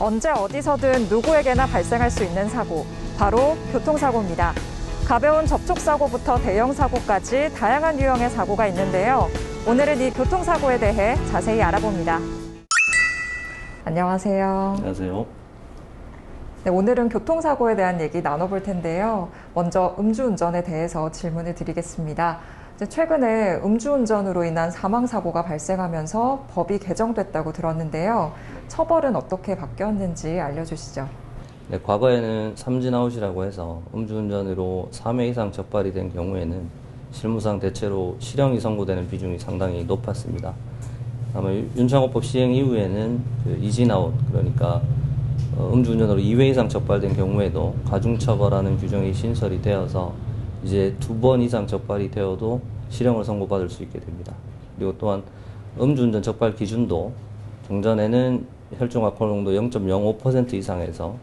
언제 어디서든 누구에게나 발생할 수 있는 사고, 바로 교통사고입니다. 가벼운 접촉사고부터 대형사고까지 다양한 유형의 사고가 있는데요. 오늘은 이 교통사고에 대해 자세히 알아봅니다. 안녕하세요. 안녕하세요. 네, 오늘은 교통사고에 대한 얘기 나눠볼 텐데요. 먼저 음주운전에 대해서 질문을 드리겠습니다. 최근에 음주운전으로 인한 사망사고가 발생하면서 법이 개정됐다고 들었는데요. 처벌은 어떻게 바뀌었는지 알려주시죠. 네, 과거에는 삼진아웃이라고 해서 음주운전으로 3회 이상 적발이 된 경우에는 실무상 대체로 실형이 선고되는 비중이 상당히 높았습니다. 아마 윤창호법 시행 이후에는 그 이진아웃 그러니까 어, 음주운전으로 2회 이상 적발된 경우에도 가중처벌하는 규정이 신설이 되어서 이제 두 번 이상 적발이 되어도 실형을 선고받을 수 있게 됩니다. 그리고 또한 음주운전 적발 기준도 종전에는 혈중 알코올 농도 0.05% 이상에서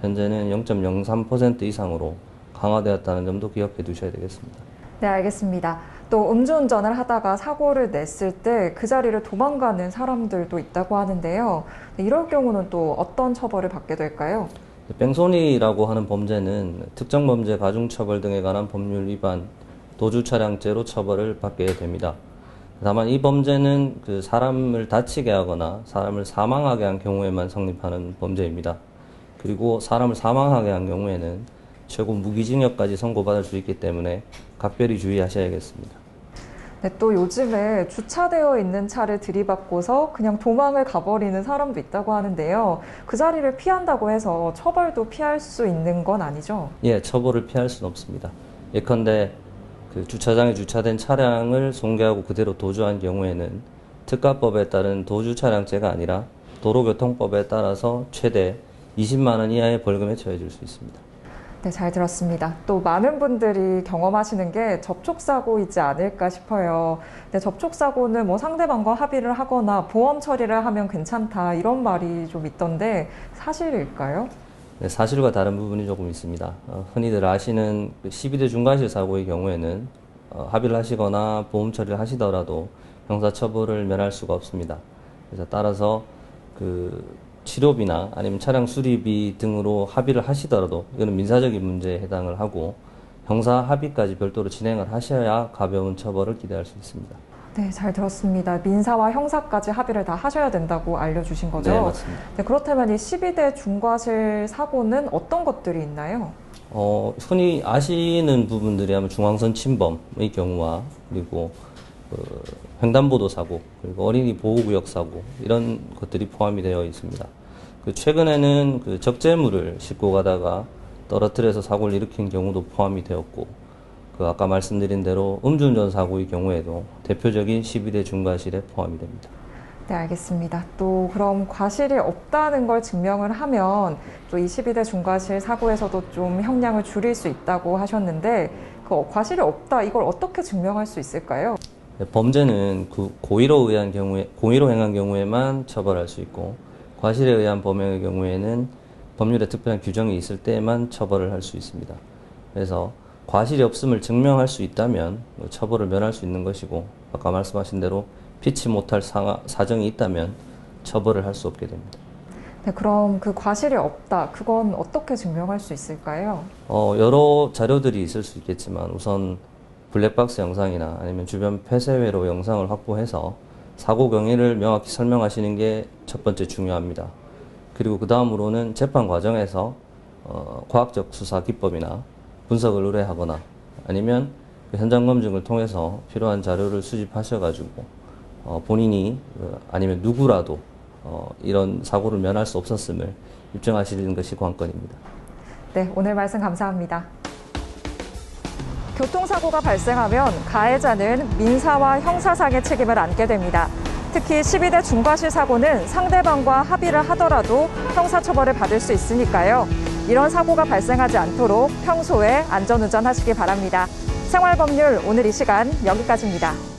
현재는 0.03% 이상으로 강화되었다는 점도 기억해 두셔야 되겠습니다. 네, 알겠습니다. 또 음주운전을 하다가 사고를 냈을 때 그 자리를 도망가는 사람들도 있다고 하는데요. 네, 이럴 경우는 또 어떤 처벌을 받게 될까요? 뺑소니라고 하는 범죄는 특정 범죄 가중처벌 등에 관한 법률 위반 도주 차량죄로 처벌을 받게 됩니다. 다만 이 범죄는 그 사람을 다치게 하거나 사람을 사망하게 한 경우에만 성립하는 범죄입니다. 그리고 사람을 사망하게 한 경우에는 최고 무기징역까지 선고받을 수 있기 때문에 각별히 주의하셔야겠습니다. 네, 또 요즘에 주차되어 있는 차를 들이받고서 그냥 도망을 가버리는 사람도 있다고 하는데요. 그 자리를 피한다고 해서 처벌도 피할 수 있는 건 아니죠? 예, 처벌을 피할 수는 없습니다. 예컨대 그 주차장에 주차된 차량을 손괴하고 그대로 도주한 경우에는 특가법에 따른 도주 차량죄가 아니라 도로교통법에 따라서 최대 20만 원 이하의 벌금에 처해질 수 있습니다. 네, 잘 들었습니다. 또 많은 분들이 경험하시는 게 접촉사고이지 않을까 싶어요. 근데 접촉사고는 뭐 상대방과 합의를 하거나 보험 처리를 하면 괜찮다 이런 말이 좀 있던데 사실일까요? 네, 사실과 다른 부분이 조금 있습니다. 어, 흔히들 아시는 그 12대 중과실 사고의 경우에는 어, 합의를 하시거나 보험 처리를 하시더라도 형사처벌을 면할 수가 없습니다. 그래서 따라서 그 치료비나 아니면 차량 수리비 등으로 합의를 하시더라도 이거는 민사적인 문제에 해당을 하고 형사 합의까지 별도로 진행을 하셔야 가벼운 처벌을 기대할 수 있습니다. 네, 잘 들었습니다. 민사와 형사까지 합의를 다 하셔야 된다고 알려주신 거죠? 네, 맞습니다. 네, 그렇다면 이 12대 중과실 사고는 어떤 것들이 있나요? 어, 흔히 아시는 부분들이 하면 중앙선 침범의 경우와 그리고 그 횡단보도 사고 그리고 어린이 보호구역 사고 이런 것들이 포함이 되어 있습니다. 그 최근에는 그 적재물을 싣고 가다가 떨어뜨려서 사고를 일으킨 경우도 포함이 되었고 그 아까 말씀드린 대로 음주운전 사고의 경우에도 대표적인 12대 중과실에 포함이 됩니다. 네, 알겠습니다. 또 그럼 과실이 없다는 걸 증명을 하면 또 22대 중과실 사고에서도 좀 형량을 줄일 수 있다고 하셨는데 그 과실이 없다 이걸 어떻게 증명할 수 있을까요? 네, 범죄는 그 고의로 의한 경우에 고의로 행한 경우에만 처벌할 수 있고 과실에 의한 범행의 경우에는 법률에 특별한 규정이 있을 때만 처벌을 할 수 있습니다. 그래서 과실이 없음을 증명할 수 있다면 뭐 처벌을 면할 수 있는 것이고 아까 말씀하신 대로 피치 못할 상하, 사정이 있다면 처벌을 할 수 없게 됩니다. 네, 그럼 그 과실이 없다 그건 어떻게 증명할 수 있을까요? 어, 여러 자료들이 있을 수 있겠지만 우선 블랙박스 영상이나 아니면 주변 폐쇄회로 영상을 확보해서 사고 경위를 명확히 설명하시는 게 첫 번째 중요합니다. 그리고 그 다음으로는 재판 과정에서 어, 과학적 수사 기법이나 분석을 의뢰하거나 아니면 그 현장 검증을 통해서 필요한 자료를 수집하셔가지고 어, 본인이 어, 아니면 누구라도 어, 이런 사고를 면할 수 없었음을 입증하시는 것이 관건입니다. 네, 오늘 말씀 감사합니다. 교통사고가 발생하면 가해자는 민사와 형사상의 책임을 안게 됩니다. 특히 12대 중과실 사고는 상대방과 합의를 하더라도 형사처벌을 받을 수 있으니까요. 이런 사고가 발생하지 않도록 평소에 안전운전 하시기 바랍니다. 생활법률 오늘 이 시간 여기까지입니다.